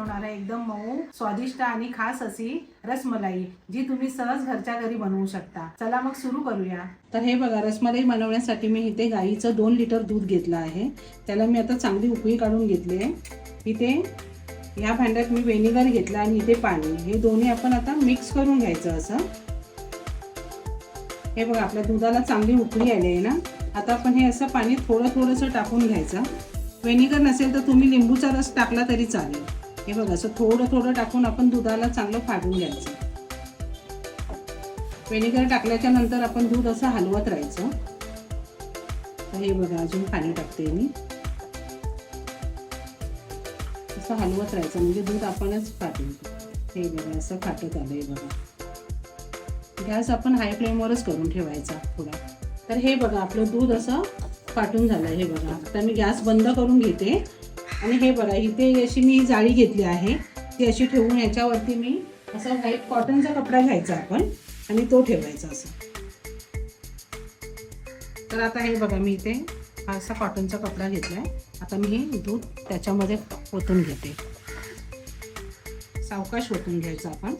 बनवणार आहे एकदम मऊ स्वादिष्ट आणि खास अशी रसमलाई जी तुम्ही सहज घरच्या घरी बनवू शकता. चला मग सुरू करूया. तर हे बघा रसमलाई बनवण्यासाठी मी इथे गाईचं दोन लिटर दूध घेतलं आहे. त्याला मी आता चांगली उकळी काढून घेतली आहे. इथे या भांड्यात मी व्हेनेगर घेतलं आणि इथे पाणी. हे दोन्ही आपण आता मिक्स करून घ्यायचं असं. हे बघा आपल्या दुधाला चांगली उकळी आली आहे ना? आता आपण हे असं पाणी थोडं थोडंसं टाकून घ्यायचं. व्हेनिगर नसेल तर तुम्ही लिंबूचा रस टाकला तरी चालेल. हे बघा असं थोडं थोडं टाकून आपण दुधाला चांगलं फाडून घ्यायचं. व्हिनेगर टाकल्याच्या नंतर आपण दूध असं हलवत राहायचं. हे बघा अजून पाणी टाकते मी. असं हलवत राहायचं म्हणजे दूध आपणच फाटून हे बघा असं फाटत आलं हे बघा. गॅस आपण हाय फ्लेमवरच करून ठेवायचा थोडा तर हे बघा आपलं दूध असं फाटून झालं हे बघा. आता मी गॅस बंद करून घेते. आणि हे बघा इथे अशी मी जाळी घेतली आहे. ती अशी ठेवून याच्यावरती मी असा व्हाईट कॉटनचा कपडा घ्यायचा आपण आणि तो ठेवायचा असं. तर आता हे बघा मी इथे असा कॉटनचा कपडा घेतला आहे आता मी हे दूध त्याच्यामध्ये ओतून घेते. सावकाश ओतून घ्यायचं आपण.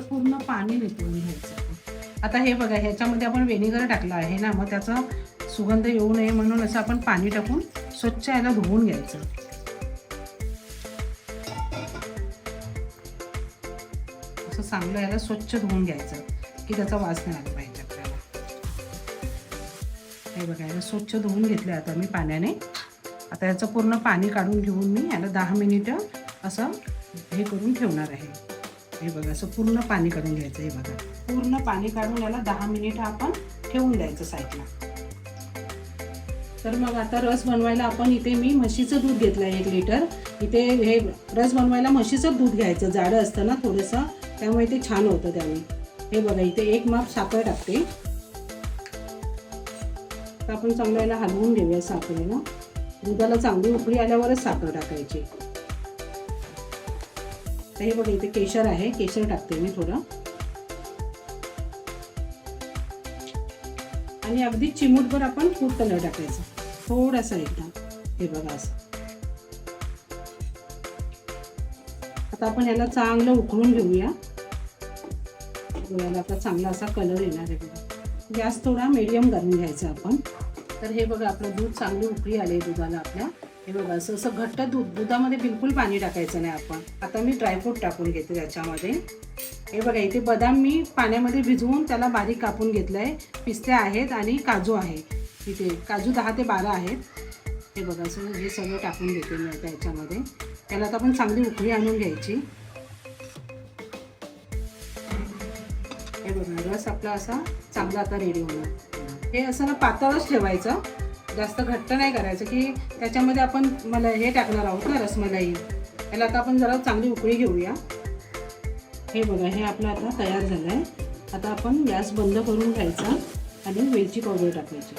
पूर्ण पाणी निपळून घ्यायचं आता हे बघा ह्याच्यामध्ये आपण व्हेनेगर टाकलं आहे ना मग त्याचा सुगंध येऊ नये म्हणून असं आपण पाणी टाकून स्वच्छ याला धुवून घ्यायचं. असं चांगलं याला स्वच्छ धुवून घ्यायचं की त्याचा वास नाही आला पाहिजे आपल्याला हे बघा याला स्वच्छ धुवून घेतलं आता मी पाण्याने. आता याचं पूर्ण पाणी काढून घेऊन मी याला दहा मिनिटं असं हे करून ठेवणार आहे. हे बघा असं पूर्ण पाणी काढून घ्यायचं हे बघा. पूर्ण पाणी काढून याला दहा मिनिटं आपण ठेवून द्यायचं साईडला. तर मग आता रस बनवायला आपण इथे मी म्हशीचं दूध घेतलं आहे एक लिटर. इथे हे रस बनवायला म्हशीचं दूध घ्यायचं जाडं असतं ना थोडंसं. त्यामुळे ते छान होतं त्यावेळी हे बघा इथे एक माप साखर टाकते. तर आपण चांगलं याला हलवून घेऊया साखरेनं दुधाला चांगली उकळी आल्यावरच साखर टाकायची. तर हे बघा इथे केशर आहे. केशर टाकते मी थोडं. आणि अगदी चिमूटभर आपण फूड कलर टाकायचा. थोडासा एकदम हे बघा असं. आता आपण याला चांगलं उकळून घेऊया. याला आता चांगला असा कलर येणार आहे बघा. गॅस थोडा मिडियम करून घ्यायचा आपण. तर हे बघा आपलं दूध चांगली उकळी आले दुधाला आपल्या. हे बघा असं असं घट्ट दूध दुधामध्ये बिलकुल पाणी टाकायचं नाही आपण. आता मी ड्रायफ्रूट टाकून घेते त्याच्यामध्ये. हे बघा इथे बदाम मी पाण्यामध्ये भिजवून त्याला बारीक कापून घेतलं आहे पिस्ते आहेत आणि काजू आहे. इथे काजू दहा ते बारा आहेत. हे बघा असं हे सगळं टाकून घेते मी आता याच्यामध्ये. त्याला आता आपण चांगली उकळी आणून घ्यायची. हे बघा रस आपला असा चांगला आता रेडी होणार. हे असं ना पातळच ठेवायचं. जास्त घट्ट नाही करायचं की त्याच्यामध्ये आपण मला हे टाकणार आहोत ना रसमलाई. याला आता आपण जरा चांगली उकळी घेऊया. हे बघा हे आपलं आता तयार झालं आहे आता आपण गॅस बंद करून घ्यायचा आणि वेलची पावडर टाकायची.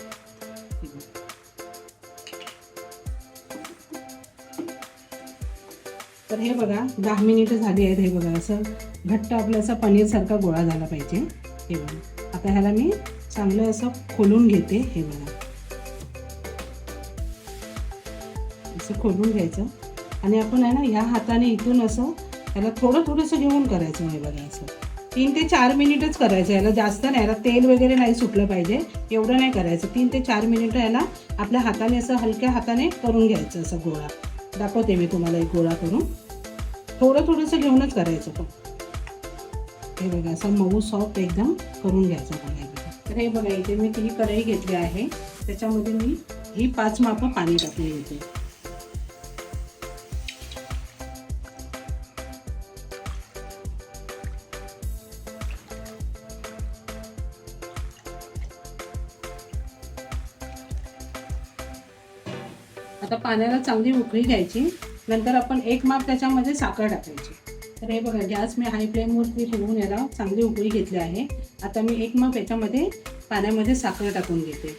तर हे बघा दहा मिनिटं झाली आहेत हे बघा असं घट्ट आपलं असं पनीरसारखा गोळा झाला पाहिजे. हे बघा. आता ह्याला मी चांगलं असं खोलून घेते हे बघा. असं खोलून घ्यायचं. आणि आपण आहे ना ह्या हाताने इथून असं याला थोडं थोडंसं घेऊन करायचं हे बघा असं. तीन ते चार मिनिटच करायचं याला जास्त नाही याला तेल वगैरे नाही सुटलं पाहिजे. एवढं नाही करायचं. तीन ते चार मिनिटं याला आपल्या हाताने असं हलक्या हाताने करून घ्यायचं असं गोळा. दाखवते मी तुम्हाला एक गोळा करून. थोडं थोडंसं घेऊनच करायचं पण हे बघा असं मऊ सॉफ्ट एकदम करून घ्यायचं बघा. तर हे बघा इथे मी ती कढई घेतली आहे. त्याच्यामध्ये मी ही पाच मापं पाणी टाकली इथे आता पाण्याला चांगली उकळी घ्यायची. नंतर आपण एक माप त्याच्यामध्ये साखर टाकायची. तर हे बघा गॅस मी हाय फ्लेमवरती ठेवून याला चांगली उकळी घेतली आहे. आता मी एक माप याच्यामध्ये पाण्यामध्ये साखर टाकून घेते.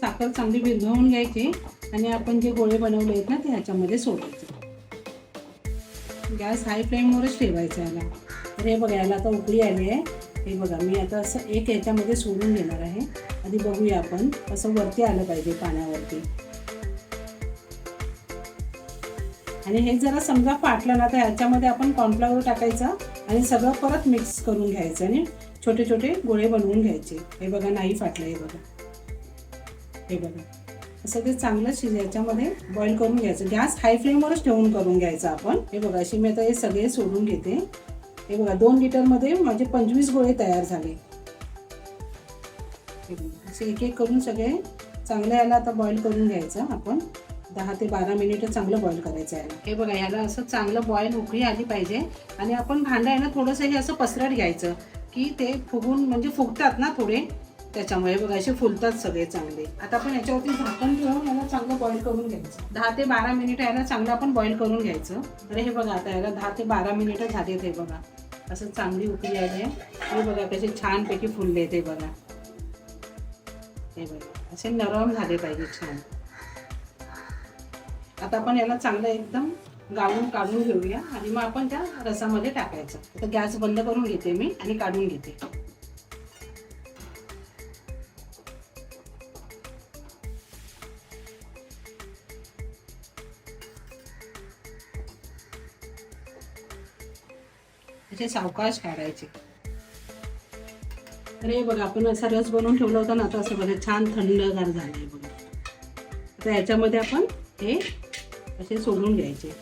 साखर चांगली विरघळवून घ्यायची आणि आपण जे गोळे बनवले आहेत ना ते ह्याच्यामध्ये सोडायचे. गॅस हाय फ्लेमवरच ठेवायचा याला. तर हे बघा याला आता उकळी आली आहे. हे बघा मी आता असं एक याच्यामध्ये सोडून घेणार आहे. आधी बघूया आपण. असं वरती आलं पाहिजे पाण्यावरती. आणि हे जरा समजा फाटलं ना तर ह्याच्यामध्ये आपण कॉर्नफ्लॉवर टाकायचं आणि सगळं परत मिक्स करून घ्यायचं आणि छोटे छोटे गोळे बनवून घ्यायचे. हे बघा नाही फाटलं हे बघा. हे बघा. असं ते चांगलं शिज याच्यामध्ये बॉईल करून घ्यायचं. गॅस हाय फ्लेमवरच ठेवून करून घ्यायचं आपण. हे बघा अशी मी आता हे सगळे सोडून घेते. हे बघा दोन लिटरमध्ये माझे पंचवीस गोळे तयार झाले. असे एक एक करून सगळे चांगलं याला आता बॉईल करून घ्यायचं आपण. दहा ते बारा मिनिटं चांगलं बॉईल करायचं आहे हे बघा याला असं चांगलं बॉईल उकळी आली पाहिजे. आणि आपण भांडं आहे ना थोडंसं हे असं पसरट घ्यायचं की ते फुगून म्हणजे फुगतात ना थोडे. त्याच्यामुळे बघा असे फुलतात सगळे चांगले. आता आपण याच्यावरती झाकण ठेवून याला चांगलं बॉईल करून घ्यायचं. दहा ते बारा मिनिटं याला चांगलं आपण बॉईल करून घ्यायचं. तर हे बघा आता याला दहा ते बारा मिनिटं झालेत हे बघा. असं चांगली उकळी आली आहे. हे बघा कसे छानपैकी फुलले ते बघा. हे बघा असे नरम झाले पाहिजे छान. आता आपण याला चांगलं एकदम गाळून काढून घेऊया आणि मग आपण त्या रसामध्ये टाकायचं. तर गॅस बंद करून घेते मी आणि काढून घेते. असे सावकाश काढायचे. तर हे बघा आपण असा रस बनवून ठेवला होता ना आता असं बघा छान थंडगार झालंय बघा. आता याच्यामध्ये आपण हे असे सोडून घ्यायचे.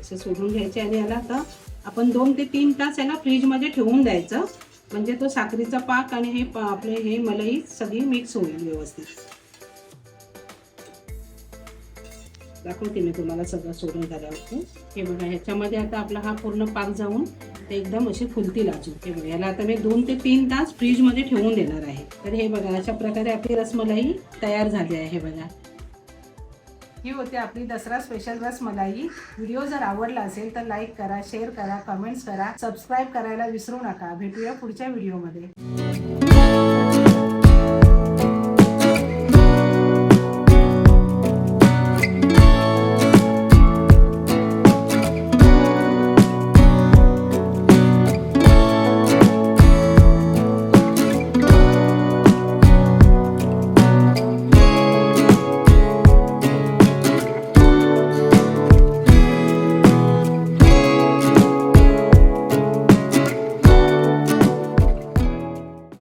असे सोडून घ्यायचे आणि याला आता आपण दोन ते तीन तास याला फ्रीजमध्ये ठेवून द्यायचं. म्हणजे तो साखरेचा पाक आणि हे आपले हे मलई सगळी मिक्स होईल व्यवस्थित. दाखवते मी तुम्हाला सगळं सोडून झाल्यावरती. हे बघा ह्याच्यामध्ये आता आपला हा पूर्ण पाक जाऊन ते एकदम असे फुलतील अजून. हे बघा याला आता मी दोन ते तीन तास फ्रीजमध्ये ठेवून देणार आहे. तर हे बघा अशा प्रकारे आपली रसमलाई तयार झाली आहे हे बघा. ही होती आपली दसरा स्पेशल रसमलाई. व्हिडिओ जर आवडला असेल तर लाईक करा शेअर करा कमेंट्स करा सबस्क्राईब करायला विसरू नका. भेटूया पुढच्या व्हिडिओमध्ये